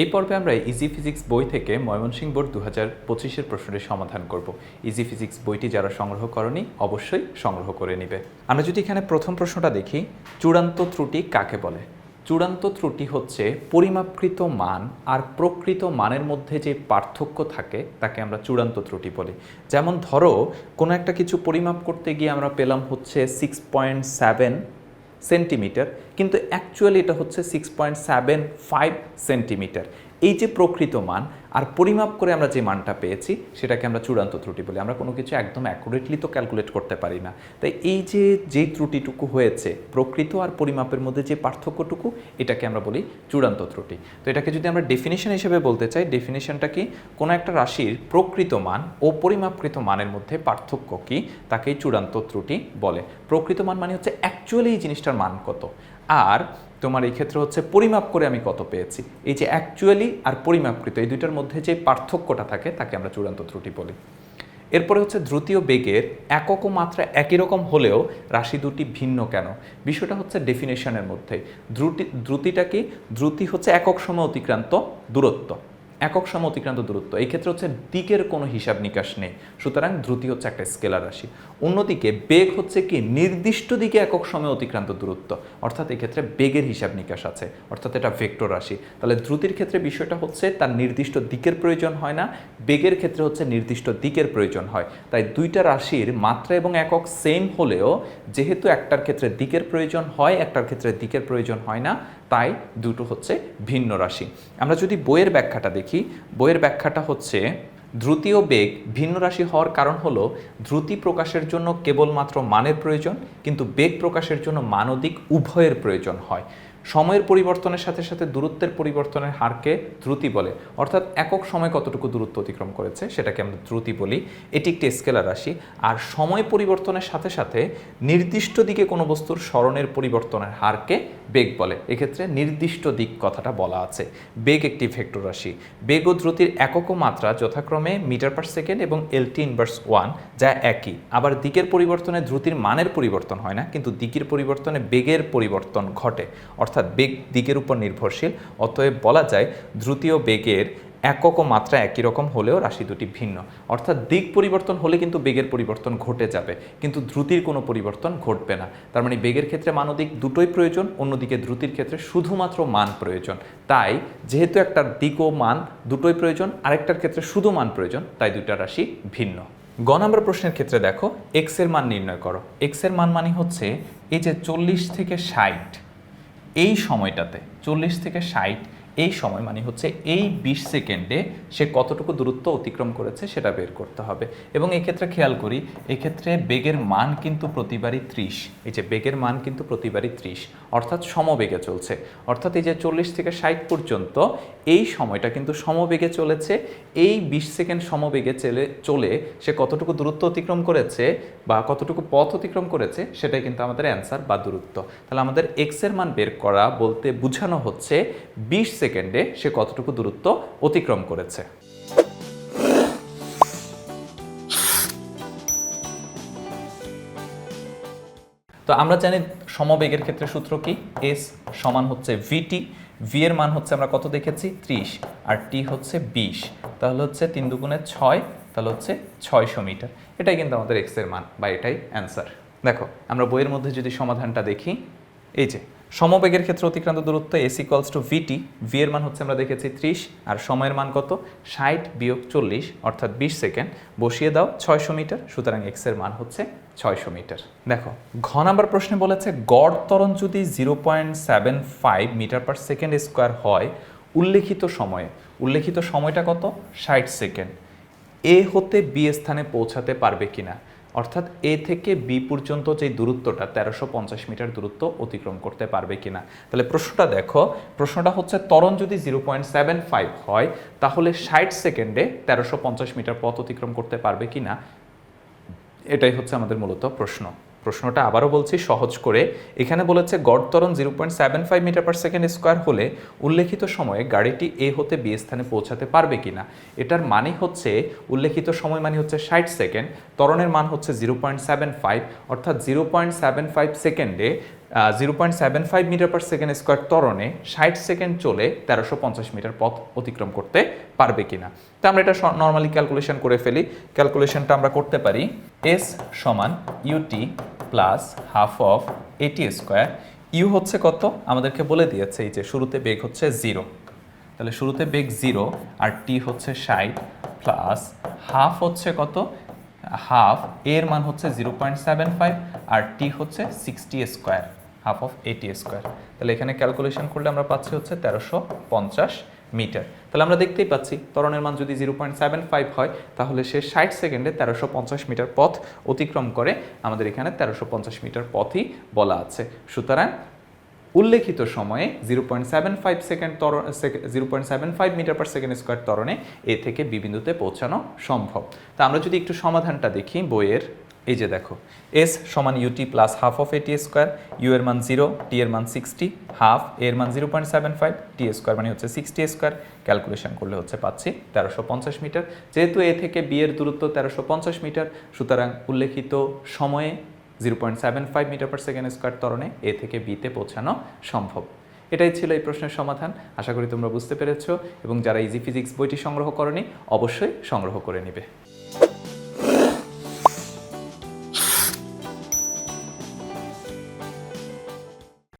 এই পর্বে আমরা ইজি ফিজিক্স বই থেকে ময়মনসিংহ বোর্ড দু হাজার পঁচিশের প্রশ্নের সমাধান করব। ইজি ফিজিক্স বইটি যারা সংগ্রহ করেনি, অবশ্যই সংগ্রহ করে নেবে। আমরা যদি এখানে প্রথম প্রশ্নটা দেখি, চূড়ান্ত ত্রুটি কাকে বলে? চূড়ান্ত ত্রুটি হচ্ছে পরিমাপকৃত মান আর প্রকৃত মানের মধ্যে যে পার্থক্য থাকে, তাকে আমরা চূড়ান্ত ত্রুটি বলি। যেমন ধরো, কোনো একটা কিছু পরিমাপ করতে গিয়ে আমরা পেলাম হচ্ছে সিক্স পয়েন্ট সেভেন সেন্টিমিটার কিন্তু অ্যাকচুয়ালি এটা হচ্ছে six point seven five centimetre এই যে প্রকৃত মান, আর পরিমাপ করে আমরা যে মানটা পেয়েছি, সেটাকে আমরা চূড়ান্ত ত্রুটি বলি। আমরা কোনো কিছু একদম অ্যাকুরেটলি তো ক্যালকুলেট করতে পারি না। তাই এই যে যে ত্রুটিটুকু হয়েছে, প্রকৃত আর পরিমাপের মধ্যে যে পার্থক্যটুকু, এটাকে আমরা বলি চূড়ান্ত ত্রুটি। তো এটাকে যদি আমরা ডেফিনেশন হিসেবে বলতে চাই ডেফিনেশনটা কি? কোনো একটা রাশির প্রকৃত মান ও পরিমাপকৃত মানের মধ্যে পার্থক্য কি? তাকেই চূড়ান্ত ত্রুটি বলে। প্রকৃত মান মানে হচ্ছে অ্যাকচুয়ালি এই জিনিসটার মান কত। আর তোমার এই ক্ষেত্রে হচ্ছে পরিমাপ করে আমি কত পেয়েছি। এই যে অ্যাকচুয়ালি আর পরিমাপকৃত, এই দুইটার মধ্যে যে পার্থক্যটা থাকে, তাকে আমরা চূড়ান্ত ত্রুটি বলি। এরপরে হচ্ছে দ্রুতীয় বেগের একক মাত্রা একই রকম হলেও রাশি দুটি ভিন্ন কেন? বিষয়টা হচ্ছে ডেফিনেশনের মধ্যে। দ্রুতি, দ্রুতিটা কি? দ্রুতি হচ্ছে একক সময় অতিক্রান্ত দূরত্ব। একক সম অতিক্রান্ত দূরত্ব। এই ক্ষেত্রে হচ্ছে দিকের কোনো হিসাব নিকাশ নেই। সুতরাং দ্রুতি হচ্ছে একটা স্কেলার রাশি। অন্যদিকে বেগ হচ্ছে কি? নির্দিষ্ট দিকে একক সময় অতিক্রান্ত দূরত্ব। অর্থাৎ এই ক্ষেত্রে বেগের হিসাব নিকাশ আছে। অর্থাৎ এটা ভেক্টর রাশি। তাহলে দ্রুতির ক্ষেত্রে বিষয়টা হচ্ছে তার নির্দিষ্ট দিকের প্রয়োজন হয় না, বেগের ক্ষেত্রে হচ্ছে নির্দিষ্ট দিকের প্রয়োজন হয়। তাই দুইটা রাশির মাত্রা এবং একক সেম হলেও যেহেতু একটার ক্ষেত্রে দিকের প্রয়োজন হয়, একটার ক্ষেত্রে দিকের প্রয়োজন হয় না, তাই দুটো হচ্ছে ভিন্ন রাশি। আমরা যদি বইয়ের ব্যাখ্যাটা দেখি বইয়ের ব্যাখ্যাটা হচ্ছে দ্রুতি ও বেগ ভিন্ন রাশি হওয়ার কারণ হলো, দ্রুতি প্রকাশের জন্য কেবলমাত্র মানের প্রয়োজন, কিন্তু বেগ প্রকাশের জন্য মানদিক উভয়ের প্রয়োজন হয়। সময়ের পরিবর্তনের সাথে সাথে দূরত্বের পরিবর্তনের হারকে দ্রুতি বলে। অর্থাৎ একক সময় কতটুকু দূরত্ব অতিক্রম করেছে সেটাকে আমরা দ্রুতি বলি। এটি একটি স্কেলার রাশি। আর সময় পরিবর্তনের সাথে সাথে নির্দিষ্ট দিকে কোনো বস্তুর স্মরণের পরিবর্তনের হারকে বেগ বলে। এক্ষেত্রে নির্দিষ্ট দিক কথাটা বলা আছে। বেগ একটি ভেক্টর রাশি। বেগ ও দ্রুতির একক মাত্রা যথাক্রমে মিটার পার সেকেন্ড এবং এলটি ইনভার্স ওয়ান যা একই। আবার দিকের পরিবর্তনে দ্রুতির মানের পরিবর্তন হয় না, কিন্তু দিকের পরিবর্তনে বেগের পরিবর্তন ঘটে। অর্থাৎ বেগ দিকের উপর নির্ভরশীল, অতএব বলা যায় দ্রুতীয় বেগের একক মাত্রা একই রকম হলেও রাশি দুটি ভিন্ন। অর্থাৎ দিক পরিবর্তন হলে কিন্তু বেগের পরিবর্তন ঘটে যাবে, কিন্তু দ্রুতির কোনো পরিবর্তন ঘটবে না। তার মানে বেগের ক্ষেত্রে মানদিক দুটোই প্রয়োজন, অন্যদিকে দ্রুতির ক্ষেত্রে শুধুমাত্র মান প্রয়োজন। তাই যেহেতু একটার দিক ও মান দুটোই প্রয়োজন, আরেকটার ক্ষেত্রে শুধু মান প্রয়োজন, তাই দুইটা রাশি ভিন্ন। গ নম্বর প্রশ্নের ক্ষেত্রে দেখো এক্সের মান নির্ণয় করো। এক্সের মান মানে হচ্ছে এই যে চল্লিশ থেকে ষাট। এই সময়টাতে চল্লিশ থেকে ষাট এই সময় মানে হচ্ছে এই বিশ সেকেন্ডে সে কতটুকু দূরত্ব অতিক্রম করেছে সেটা বের করতে হবে। এবং এই ক্ষেত্রে খেয়াল করি, এক্ষেত্রে বেগের মান কিন্তু প্রতিবারই ত্রিশ। এই যে বেগের মান কিন্তু প্রতিবারই ত্রিশ। অর্থাৎ সমবেগে চলছে। অর্থাৎ এই যে চল্লিশ থেকে ষাট পর্যন্ত, এই সময়টা কিন্তু সমবেগে চলেছে। এই বিশ সেকেন্ড সমবেগে চলে চলে সে কতটুকু দূরত্ব অতিক্রম করেছে বা কতটুকু পথ অতিক্রম করেছে, সেটাই কিন্তু আমাদের অ্যান্সার বা দূরত্ব। তাহলে আমাদের এক্সের মান বের করা বলতে বোঝানো হচ্ছে, বিশ সেকেন্ডে সে কতটুকু দূরত্ব অতিক্রম করেছে। তো আমরা জানি সমবেগের ক্ষেত্রে সূত্র কি? এস সমান হচ্ছে ভিটি ভি এর মান হচ্ছে আমরা কত দেখেছি? ত্রিশ। আর টি হচ্ছে বিশ। তাহলে হচ্ছে তিন দুগুণে ছয়, তাহলে হচ্ছে ছয়শো মিটার। এটাই কিন্তু আমাদের এক্সের মান, বা এটাই অ্যান্সার দেখো, আমরা বইয়ের মধ্যে যদি সমাধানটা দেখি, এই যে সমবেগের ক্ষেত্রে অতিক্রান্ত দূরত্ব S equals to VT V এর মান হচ্ছে আমরা দেখেছি ত্রিশ, আর সময়ের মান কত? ষাট বিয়োগ চল্লিশ, অর্থাৎ বিশ সেকেন্ড। বসিয়ে দাও ছয়শো মিটার, সুতরাং এক্সের মান হচ্ছে ছয়শো মিটার। দেখো, ঘ নাম্বার প্রশ্নে বলেছে, গড় ত্বরণ যদি zero point seven five metre per second square হয়, উল্লেখিত সময়ে, উল্লেখিত সময়টা কত? ষাট সেকেন্ড। এ হতে বি স্থানে পৌঁছাতে পারবে কিনা? অর্থাৎ এ থেকে বি পর্যন্ত যে দূরত্বটা, তেরোশো পঞ্চাশ মিটার দূরত্ব অতিক্রম করতে পারবে কিনা? তাহলে প্রশ্নটা দেখো, প্রশ্নটা হচ্ছে তরণ যদি জিরো পয়েন্ট সেভেন ফাইভ হয়, তাহলে ষাট সেকেন্ডে তেরোশো পঞ্চাশ মিটার পথ অতিক্রম করতে পারবে কিনা? এটাই হচ্ছে আমাদের মূলত প্রশ্ন। প্রশ্নটা আবারও বলছি সহজ করে। এখানে বলেছে, গড় ত্বরণ zero point seven five metre per second square হলে উল্লেখিত সময়ে গাড়িটি এ হতে বি স্থানে পৌঁছাতে পারবে কিনা। এটার মানে হচ্ছে, উল্লেখিত সময় মানে হচ্ছে ষাট সেকেন্ড, ত্বরণের মান হচ্ছে জিরো পয়েন্ট সেভেন ফাইভ অর্থাৎ জিরো পয়েন্ট সেভেন ফাইভ সেকেন্ডে zero point seven five metre per second square ত্বরণে ষাট সেকেন্ড চলে তেরোশো পঞ্চাশ মিটার পথ অতিক্রম করতে পারবে কিনা। তো আমরা এটা নর্মালি ক্যালকুলেশন করে ফেলি। ক্যালকুলেশনটা আমরা করতে পারি এস সমান UT plus half of AT square U হচ্ছে কত? আমাদেরকে বলে দিয়েছে এই যে শুরুতে বেগ হচ্ছে জিরো তাহলে শুরুতে বেগ জিরো আর টি হচ্ছে ষাট প্লাস হাফ হচ্ছে কত? হাফ এর মান হচ্ছে জিরো পয়েন্ট সেভেন ফাইভ আর টি হচ্ছে sixty square half of AT square তাহলে এখানে ক্যালকুলেশন করলে আমরা পাচ্ছি হচ্ছে তেরোশো পঞ্চাশ। মিটার। তাহলে আমরা দেখতেই পাচ্ছি, ত্বরণের মান যদি জিরো পয়েন্ট সেভেন ফাইভ হয়, তাহলে সে ষাট সেকেন্ডে তেরোশো পঞ্চাশ মিটার পথ অতিক্রম করে আমাদের এখানে তেরোশো পঞ্চাশ মিটার পথই বলা আছে। সুতরাং উল্লেখিত সময়ে zero point seven five second তর zero point seven five metre per second square তরণে A থেকে বি বিন্দুতে পৌঁছানো সম্ভব। তা আমরা যদি একটু সমাধানটা দেখি বইয়ের। এই যে দেখো এস সমান UT plus half of A T square U এর মান জিরো টি এর মান সিক্সটি হাফ এর মান zero point seven five T square মানে হচ্ছে সিক্সটি স্কোয়ার ক্যালকুলেশন করলে হচ্ছে পাচ্ছি তেরোশো পঞ্চাশ মিটার যেহেতু এ থেকে বি এর দূরত্ব তেরোশো পঞ্চাশ মিটার সুতরাং উল্লেখিত সময়ে zero point seven five metre per second square তরণে A থেকে বিতে পৌঁছানো সম্ভব। এটাই ছিল এই প্রশ্নের সমাধান, আশা করি তোমরা বুঝতে পেরেছ, এবং যারা ইজি ফিজিক্স বইটি সংগ্রহ করনি, অবশ্যই সংগ্রহ করে নেবে।